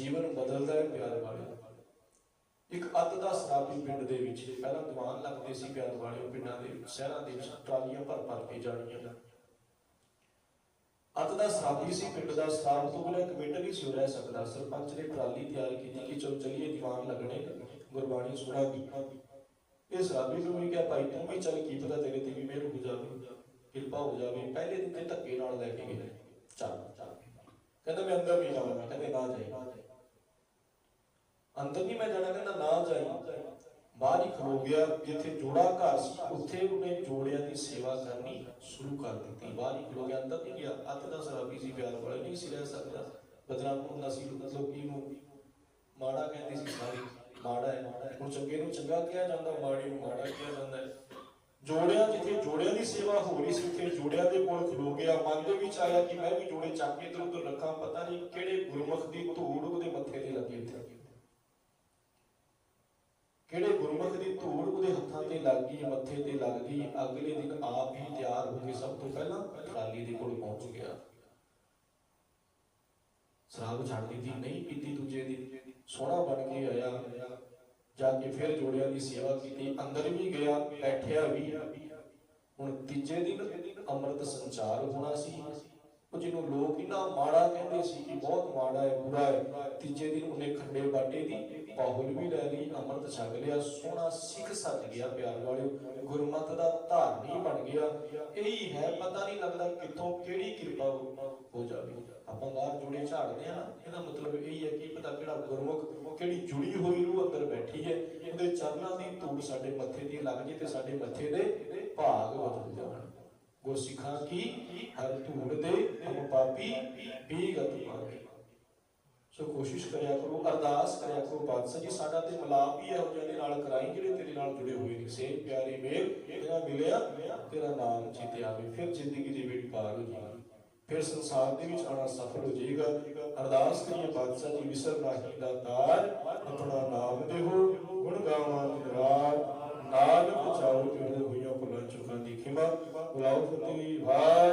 ਜੀਵਨ ਬਦਲਦਾ ਹੈ ਪਿਆਰ ਵਾਲੇ ਇੱਕ ਅੱਤ ਦਾ ਸ਼ਰਾਬੀ ਪਿੰਡ ਦੇ ਵਿੱਚ ਪਹਿਲਾਂ ਦੀਵਾਨ ਲੱਗਦੇ ਸੀ ਪਿਆਰ ਵਾਲੇ ਪਿੰਡਾਂ ਦੇ, ਸ਼ਹਿਰਾਂ ਦੇ ਵਿੱਚ ਟਰਾਲੀਆਂ ਭਰ ਭਰ ਕੇ ਜਾਣੀਆਂ ਅੱਤ ਦਾ ਸ਼ਰਾਬੀ ਸੀ, ਪਿੰਡ ਦਾ ਸ਼ਰਾਬ ਤੋਂ ਬਿਨਾਂ ਇੱਕ ਨਹੀਂ ਸੀ ਰਹਿ ਸਕਦਾ। ਸਰਪੰਚ ਨੇ ਟਰਾਲੀ ਤਿਆਰ ਕੀਤੀ ਕਿ ਚਲੋ ਚਲੀਏ ਦੀਵਾਨ ਲੱਗਣੇ, ਗੁਰਬਾਣੀ ਸੁਣਾਂਗੇ। ਇਹ ਸ਼ਰਾਬੀ ਨੂੰ ਵੀ ਕਿਹਾ, ਭਾਈ ਤੂੰ ਵੀ ਚੱਲ, ਕੀ ਪਤਾ ਤੇਰੇ ਤੇ ਵੀ ਮਿਹਰ ਹੋ ਜਾਵੇ, ਕਿਰਪਾ ਹੋ ਜਾਵੇ। ਪਹਿਲੇ ਦਿਨ ਤੇ ਧੱਕੇ ਨਾਲ ਲੈ ਕੇ ਗਏ ਚੱਲ ਚੱਲ। ਕਹਿੰਦਾ, ਮੈਂ ਅੰਦਰ ਵੀ ਜਾਵਾਂਗਾ ਕਹਿੰਦੇ ਨਾ ਜਾਈ। ਅੰਦਰ ਨਹੀਂ ਮੈਂ ਜਾਣਾ ਕਹਿੰਦਾ ਨਾ ਜਾਈ। ਬਾਹਰ ਹੀ ਖਲੋ ਗਿਆ, ਜਿੱਥੇ ਜੋੜਾ ਘਰ ਸੀ, ਉੱਥੇ ਉਹਨੇ ਜੋੜਿਆਂ ਦੀ ਸੇਵਾ ਕਰਨੀ ਸ਼ੁਰੂ ਕਰ ਦਿੱਤੀ। ਬਾਹਰ ਹੀ ਖਲੋ ਗਿਆ, ਅੰਦਰ ਨਹੀਂ ਗਿਆ। ਅੱਤ ਦਾ ਸ਼ਰਾਬੀ ਸੀ, ਪਿਆਰ ਵਾਲਾ ਨਹੀਂ ਸੀ ਰਹਿ ਸਕਦਾ। ਬਦਨਾਮ ਹੁੰਦਾ ਸੀ ਲੋਕੀ ਨੂੰ। ਮਾੜਾ ਕਹਿੰਦੇ ਸੀ ਸਾਰੇ, ਮਾੜਾ ਹੈ। ਹੁਣ ਚੰਗੇ ਨੂੰ ਚੰਗਾ ਕਿਹਾ ਜਾਂਦਾ, ਮਾੜੇ ਨੂੰ ਮਾੜਾ ਕਿਹਾ ਜਾਂਦਾ ਹੈ। ਜੋੜਿਆਂ, ਜਿੱਥੇ ਜੋੜਿਆਂ ਦੀ ਸੇਵਾ ਹੋ ਰਹੀ ਸੀ, ਉੱਥੇ ਜੋੜਿਆਂ ਦੇ ਕੋਲ ਖਲੋ ਗਿਆ। ਮਨ ਦੇ ਵਿੱਚ ਆਇਆ ਕਿ ਮੈਂ ਵੀ ਜੋੜੇ ਚੱਕ ਕੇ ਇੱਧਰ ਉੱਧਰ ਰੱਖਾਂ। ਪਤਾ ਨਹੀਂ ਕਿਹੜੇ ਗੁਰਮੁਖ ਦੀ ਧੂੜ ਉਹਦੇ ਮੱਥੇ ਤੇ ਲੱਗੀ ਉੱਥੇ ਕਿਹੜੇ ਗੁਰਮੁਖ ਦੀ ਧੂੜ ਉਹਦੇ ਹੱਥਾਂ ਤੇ ਲੱਗ ਗਈ, ਮੱਥੇ ਤੇ ਲੱਗ ਗਈ, ਅਗਲੇ ਦਿਨ ਆਪ ਹੀ ਤਿਆਰ ਹੋ ਕੇ ਸਭ ਤੋਂ ਪਹਿਲਾਂ ਟਰਾਲੀ ਦੇ ਕੋਲ ਪਹੁੰਚ ਗਿਆ। ਸ਼ਰਾਬ ਛੱਡਦੀ ਸੀ ਨਹੀਂ ਪੀਤੀ ਦੂਜੇ ਦੀ ਸੋਹਣਾ ਬਣ ਕੇ ਆਇਆ। ਜਾ ਕੇ ਫਿਰ ਜੋੜਿਆਂ ਦੀ ਸੇਵਾ ਕੀਤੀ, ਅੰਦਰ ਵੀ ਗਿਆ, ਬੈਠਿਆ ਵੀ। ਹੁਣ ਤੀਜੇ ਦਿਨ ਅੰਮ੍ਰਿਤ ਸੰਚਾਰ ਹੋਣਾ ਸੀ। ਉਹ ਜਿਹਨੂੰ ਲੋਕ ਇੰਨਾ ਮਾੜਾ ਕਹਿੰਦੇ ਸੀ ਕਿ ਬਹੁਤ ਮਾੜਾ ਹੈ, ਬੁਰਾ ਹੈ, ਤੀਜੇ ਦਿਨ ਉਹਨੇ ਖੰਡੇ ਬਾਟੇ ਦੀ ਪਾਹੁਲ ਵੀ ਲੈ ਲਈ, ਅੰਮ੍ਰਿਤ ਛਕ ਲਿਆ, ਸੋਹਣਾ ਸਿੱਖ ਸੱਜ ਗਿਆ ਪਿਆਰ ਵਾਲਿਓ, ਗੁਰਮਤ ਦਾ ਧਾਰਨੀ ਬਣ ਗਿਆ। ਇਹੀ ਹੈ, ਪਤਾ ਨਹੀਂ ਲੱਗਦਾ ਕਿੱਥੋਂ ਕਿਹੜੀ ਕਿਰਪਾ ਹੋ ਜਾਵੇ। ਆਪਾਂ ਬਾਹਰ ਜੁੜੇ ਝਾੜਦੇ ਆ ਇਹਦਾ ਮਤਲਬ ਇਹ ਹੈ ਕਿ ਪਤਾ ਕਿਹੜਾ ਗੁਰਮੁਖ, ਕਿਹੜੀ ਜੁੜੀ ਹੋਈ ਰੂਹ ਅੰਦਰ ਬੈਠੀ ਹੈ। ਉਹਦੇ ਚਰਨਾਂ ਦੀ ਧੂੜ ਸਾਡੇ ਮੱਥੇ ਦੀ ਲੱਗ ਜੇ ਤੇ ਸਾਡੇ ਮੱਥੇ ਦੇ ਗੁਰਸਿੱਖਾਂ ਕੀ? ਹਰ ਧੂੜ ਦੇ ਹਮ ਪਾਪੀ ਬੀਗਤ ਪਾਵੇ ਸੋ ਕੋਸ਼ਿਸ਼ ਕਰਿਆ ਕਰੋ, ਅਰਦਾਸ ਕਰਿਆ ਕਰੋ, ਬਾਦਸ਼ਾਹ ਜੀ, ਸਾਡਾ ਤੇ ਮਲਾਪ ਹੀ ਇਹੋ ਜਿਹੇ ਨਾਲ ਕਰਾਈ, ਜਿਹੜੇ ਤੇਰੇ ਨਾਲ ਜੁੜੇ ਹੋਏ ਨੇ। ਸੇ ਪਿਆਰੇ ਮੇਲ, ਤੇਰਾ ਮਿਲਿਆ, ਤੇਰਾ ਨਾਮ ਚਿਤੇ ਆਵੇ ਫਿਰ ਜ਼ਿੰਦਗੀ ਦੀ ਬੇੜੀ ਪਾਰ ਹੋ ਜਾਏਗੀ ਫਿਰ ਸੰਸਾਰ ਦੇ ਵਿੱਚ ਆਣਾ ਸਫਲ ਹੋ ਜਾਏਗਾ। ਅਰਦਾਸ ਕਰੀਏ, ਬਾਦਸ਼ਾਹ ਜੀ, ਵਿਸਰ ਨਾਹੀ ਦਾ ਤਾਰ, ਆਪਣਾ ਨਾਮ ਦੇਹੋ ਗੁਣ ਗਾਵਾਂ ਦਿਨ ਰਾਤ ਬਚਾਓ ਜਿਹੜੇ ਹੋਈਆਂ ਭੁੱਲਾਂ ਚੁੱਕਾਂ ਦੀ ਖਿਮਾ। ਬੁਲਾਓ ਫਤਿਹ ਵਾਹਿਗੁਰੂ